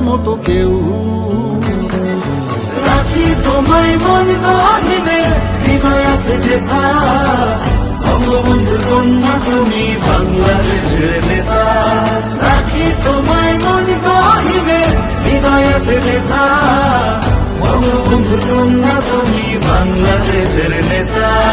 মতো কেউ। রাখি তোমায় মন গহিনে হৃদয় আছে যেথা বঙ্গবন্ধুর কন্যা তুমি বাংলাদেশের নেতা। রাখি তোমায় মন গহিনে হৃদয় আছে যেথা বঙ্গবন্ধুর কন্যা তুমি বাংলাদেশের নেতা।